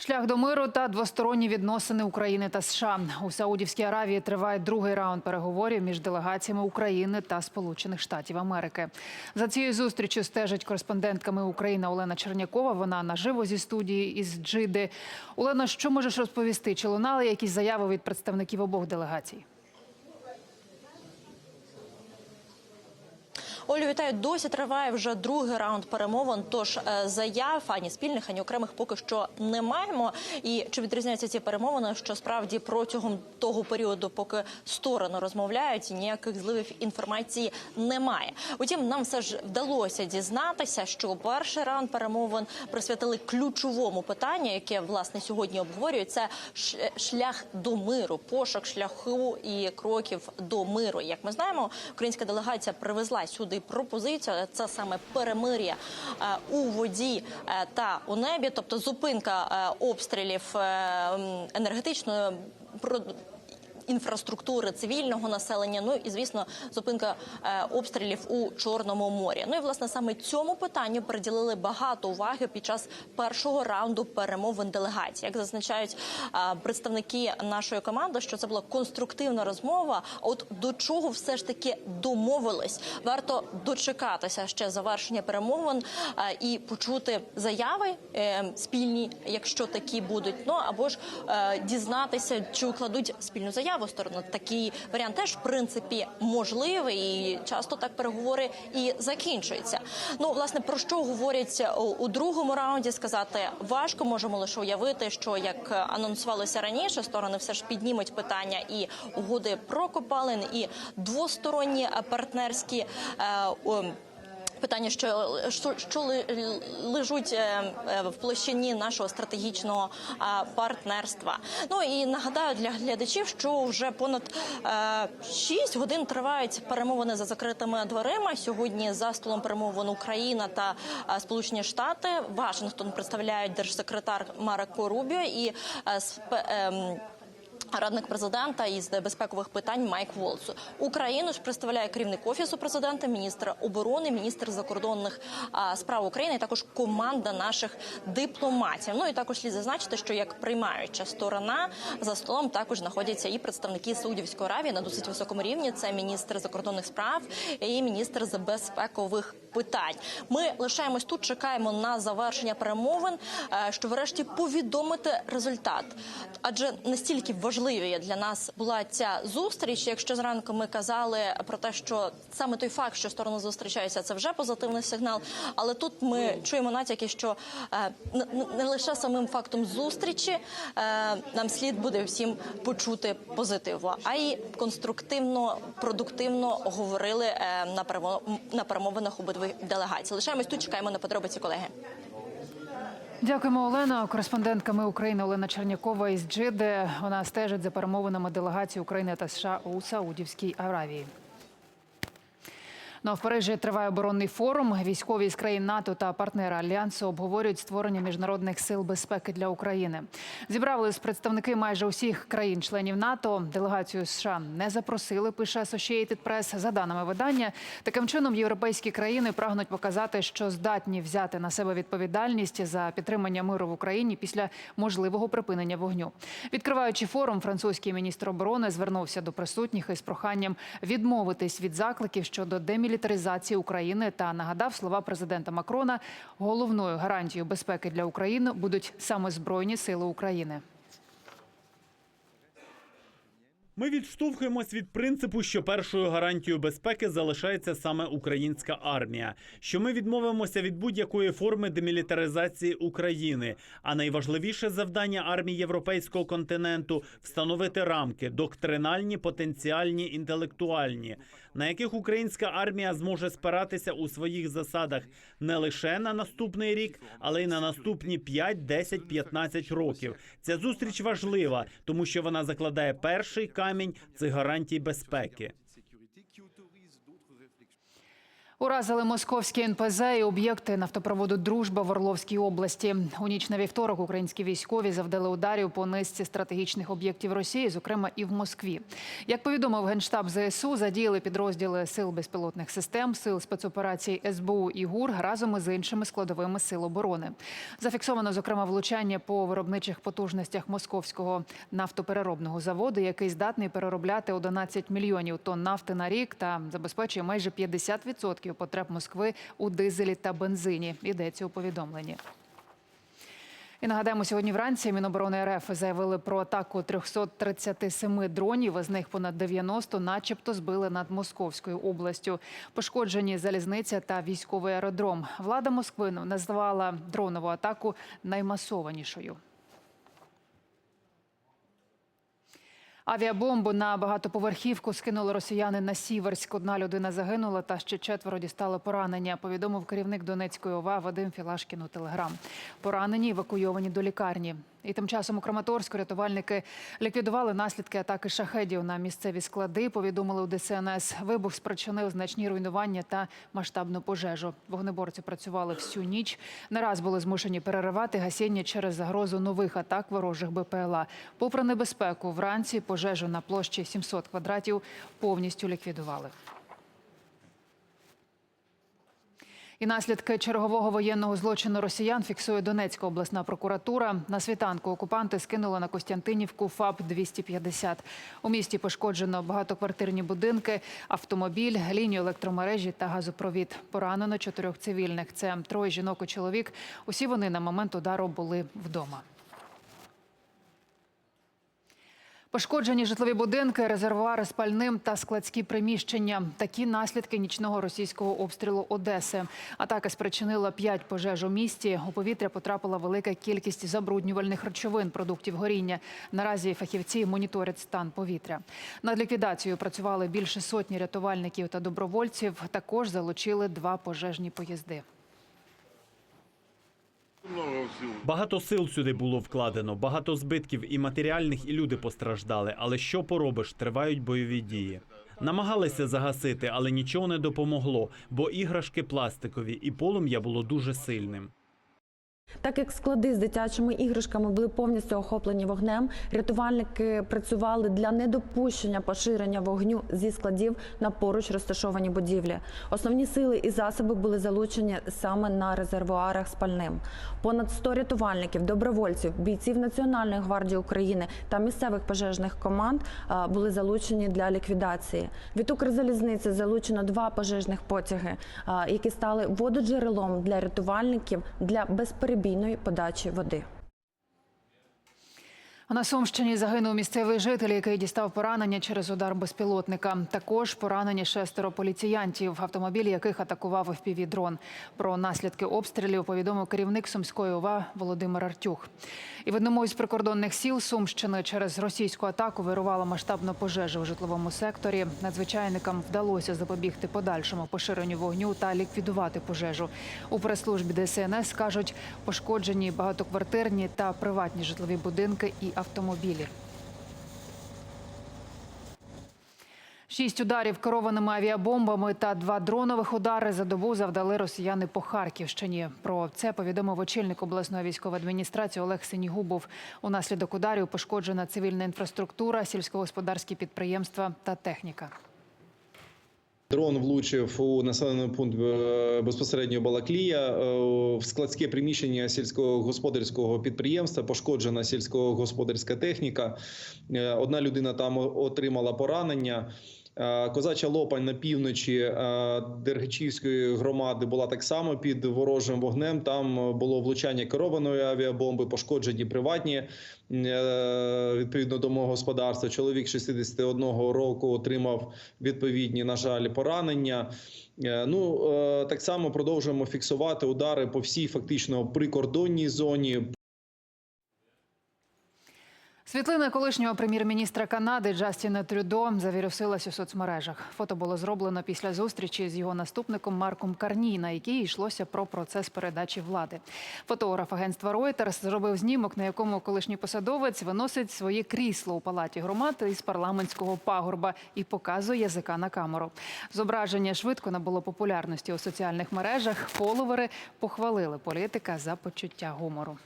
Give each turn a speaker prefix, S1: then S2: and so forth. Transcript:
S1: Шлях до миру та двосторонні відносини України та США у Саудівській Аравії триває другий раунд переговорів між делегаціями України та Сполучених Штатів Америки. За цією зустрічю стежить кореспондентками України Олена Чернякова. Вона наживо зі студії із Джиди. Олена, що можеш розповісти? Чи лунали якісь заяви від представників обох делегацій?
S2: Олю, вітаю. Досі триває вже другий раунд перемовин. Тож е, заяв ані спільних, ані окремих поки що не маємо. І чи відрізняються ці перемовини? Що справді протягом того періоду, поки сторони розмовляють, ніяких зливів інформації немає. Утім, нам все ж вдалося дізнатися, що перший раунд перемовин присвятили ключовому питанню, яке власне сьогодні обговорюють. Це шлях до миру, пошук шляху і кроків до миру. Як ми знаємо, українська делегація привезла сюди пропозицію. Це саме перемир'я е, у воді е, та у небі, тобто зупинка е, обстрілів енергетичної інфраструктури цивільного населення. Ну і звісно, зупинка е, обстрілів у Чорному морі. Ну і власне саме цьому питанню приділили багато уваги під час першого раунду перемовин делегацій. Як зазначають е, представники нашої команди, що це була конструктивна розмова. От до чого все ж таки домовились, варто дочекатися ще завершення перемовин е, і почути заяви спільні, якщо такі будуть. Ну або ж дізнатися, чи укладуть спільну заяву сторону. Такий варіант теж в принципі можливий. І часто так переговори і закінчуються. Ну власне про що говорять у, другому раунді? Сказати важко. Можемо лише уявити, що як анонсувалося раніше, сторони все ж піднімуть питання і угоди про копалин, і двосторонні партнерські. Е, Питання, що, що, що лежуть е, е, в площині нашого стратегічного партнерства. Ну і нагадаю для глядачів, що вже понад е, 6 годин тривають перемовини за закритими дверима. Сьогодні за столом перемовин Україна та е, Сполучені Штати. Вашингтон представляють держсекретар Марко Рубіо і е, ем, Радник президента із безпекових питань Майк Волц. Україну ж представляє керівник офісу президента, міністр оборони, міністр закордонних справ України, і також команда наших дипломатів. Ну і також слід зазначити, що як приймаюча сторона за столом також знаходяться і представники Саудівської Аравії на досить високому рівні. Це міністр закордонних справ і міністр з безпекових питань. Ми лишаємось тут, чекаємо на завершення перемовин, е, що врешті повідомити результат. Адже настільки важливі для нас була ця зустріч. Якщо зранку ми казали про те, що саме той факт, що сторони зустрічаються, це вже позитивний сигнал. Але тут ми чуємо натяки, що е, не лише самим фактом зустрічі е, нам слід буде всім почути позитиву, а й конструктивно, продуктивно говорили е, на перемовинах обидвих делегацій. Лишаємось тут, чекаємо на подробиці, колеги.
S1: Дякуємо, Олена. Кореспондентками України Олена Чернякова із Джиди. Вона стежить за перемовинами делегації України та США у Саудівській Аравії. Ну, а в Парижі триває оборонний форум. Військові з країн НАТО та партнери альянсу обговорюють створення міжнародних сил безпеки для України. Зібрались представники майже усіх країн-членів НАТО. Делегацію США не запросили. Пише Associated Press. За даними видання, таким чином європейські країни прагнуть показати, що здатні взяти на себе відповідальність за підтримання миру в Україні після можливого припинення вогню. Відкриваючи форум, французький міністр оборони звернувся до присутніх із проханням відмовитись від закликів щодо демілітаризації України та нагадав слова президента Макрона. Головною гарантією безпеки для України будуть саме збройні сили України.
S3: Ми відштовхуємось від принципу, що першою гарантією безпеки залишається саме українська армія. Що ми відмовимося від будь-якої форми демілітаризації України. А найважливіше завдання армії європейського континенту встановити рамки доктринальні, потенціальні, інтелектуальні, на яких українська армія зможе спиратися у своїх засадах не лише на наступний рік, але й на наступні 5, 10, 15 років. Ця зустріч важлива, тому що вона закладає перший камінь цих гарантій безпеки.
S1: Уразили московські НПЗ і об'єкти нафтопроводу Дружба в Орловській області. У ніч на вівторок українські військові завдали ударів по низці стратегічних об'єктів Росії, зокрема і в Москві. Як повідомив генштаб ЗСУ, задіяли підрозділи сил безпілотних систем, сил спецоперацій СБУ і ГУР разом із іншими складовими сил оборони. Зафіксовано зокрема влучання по виробничих потужностях московського нафтопереробного заводу, який здатний переробляти 11 мільйонів тонн нафти на рік та забезпечує майже 50% потреб Москви у дизелі та бензині. Йдеться у повідомленні. І нагадаємо, сьогодні вранці Міноборони РФ заявили про атаку 337 дронів. Із них понад 90 начебто збили над Московською областю. Пошкоджені залізниця та військовий аеродром. Влада Москви назвала дронову атаку наймасованішою. Авіабомбу на багатоповерхівку скинули росіяни на Сіверськ. Одна людина загинула та ще четверо дістали поранення. Повідомив керівник Донецької ОВА Вадим Філашкін у телеграм. Поранені евакуйовані до лікарні. І тим часом у Краматорську рятувальники ліквідували наслідки атаки шахедів на місцеві склади. Повідомили у ДСНС. Вибух спричинив значні руйнування та масштабну пожежу. Вогнеборці працювали всю ніч. Не раз були змушені переривати гасіння через загрозу нових атак ворожих БПЛА. Попри небезпеку, вранці пожежу на площі 700 квадратів повністю ліквідували. І наслідки чергового воєнного злочину росіян фіксує Донецька обласна прокуратура. На світанку окупанти скинули на Костянтинівку ФАП 250 У місті пошкоджено багатоквартирні будинки, автомобіль, лінію електромережі та газопровід. Поранено чотирьох цивільних. Це троє жінок і чоловік. Усі вони на момент удару були вдома. Пошкоджені житлові будинки, резервуари з пальним та складські приміщення. Такі наслідки нічного російського обстрілу Одеси. Атака спричинила п'ять пожеж у місті. У повітря потрапила велика кількість забруднювальних речовин, продуктів горіння. Наразі фахівці моніторять стан повітря. Над ліквідацією працювали більше сотні рятувальників та добровольців. Також залучили два пожежні поїзди.
S3: Багато сил сюди було вкладено, багато збитків і матеріальних, і люди постраждали. Але що поробиш? Тривають бойові дії. Намагалися загасити, але нічого не допомогло, бо іграшки пластикові, і полум'я було дуже сильним.
S4: Так як склади з дитячими іграшками були повністю охоплені вогнем, рятувальники працювали для недопущення поширення вогню зі складів на поруч розташовані будівлі. Основні сили і засоби були залучені саме на резервуарах з пальним. Понад 100 рятувальників, добровольців, бійців Національної гвардії України та місцевих пожежних команд були залучені для ліквідації. Від Укрзалізниці залучено два пожежних потяги, які стали вододжерелом для рятувальників для безперебійної подачі води.
S1: На Сумщині загинув місцевий житель, який дістав поранення через удар безпілотника. Також поранені шестеро поліціянтів, автомобіль яких атакував ФПВ-дрон. Про наслідки обстрілів повідомив керівник Сумської ОВА Володимир Артюх. І в одному із прикордонних сіл Сумщини через російську атаку вирувала масштабна пожежа у житловому секторі. Надзвичайникам вдалося запобігти подальшому поширенню вогню та ліквідувати пожежу. У прес-службі ДСНС кажуть, пошкоджені багатоквартирні та приватні житлові будинки і автомобілі. Шість ударів керованими авіабомбами та два дронових удари за добу завдали росіяни по Харківщині. Про це повідомив очільник обласної військової адміністрації Олег Синігубов. Унаслідок ударів пошкоджена цивільна інфраструктура, сільськогосподарські підприємства та техніка.
S5: Дрон влучив у населений пункт е, безпосередньо Балаклія е, в складське приміщення сільськогосподарського підприємства. Пошкоджена сільськогосподарська техніка. Е, Одна людина там отримала поранення. Е, Козача Лопань на півночі е, Дергачівської громади була так само під ворожим вогнем. Там було влучання керованої авіабомби, пошкоджені приватні е, відповідно домогосподарства. Чоловік 61 року отримав відповідні, на жаль, поранення. Ну так само продовжуємо фіксувати удари по всій фактично прикордонній зоні.
S1: Світлина колишнього прем'єр-міністра Канади Джастіна Трюдо завірусилась у соцмережах. Фото було зроблено після зустрічі з його наступником Марком Карні, на якій йшлося про процес передачі влади. Фотограф агентства Reuters зробив знімок, на якому колишній посадовець виносить своє крісло у палаті громад із парламентського пагорба і показує язика на камеру. Зображення швидко набуло популярності у соціальних мережах. Фоловери похвалили політика за почуття гумору.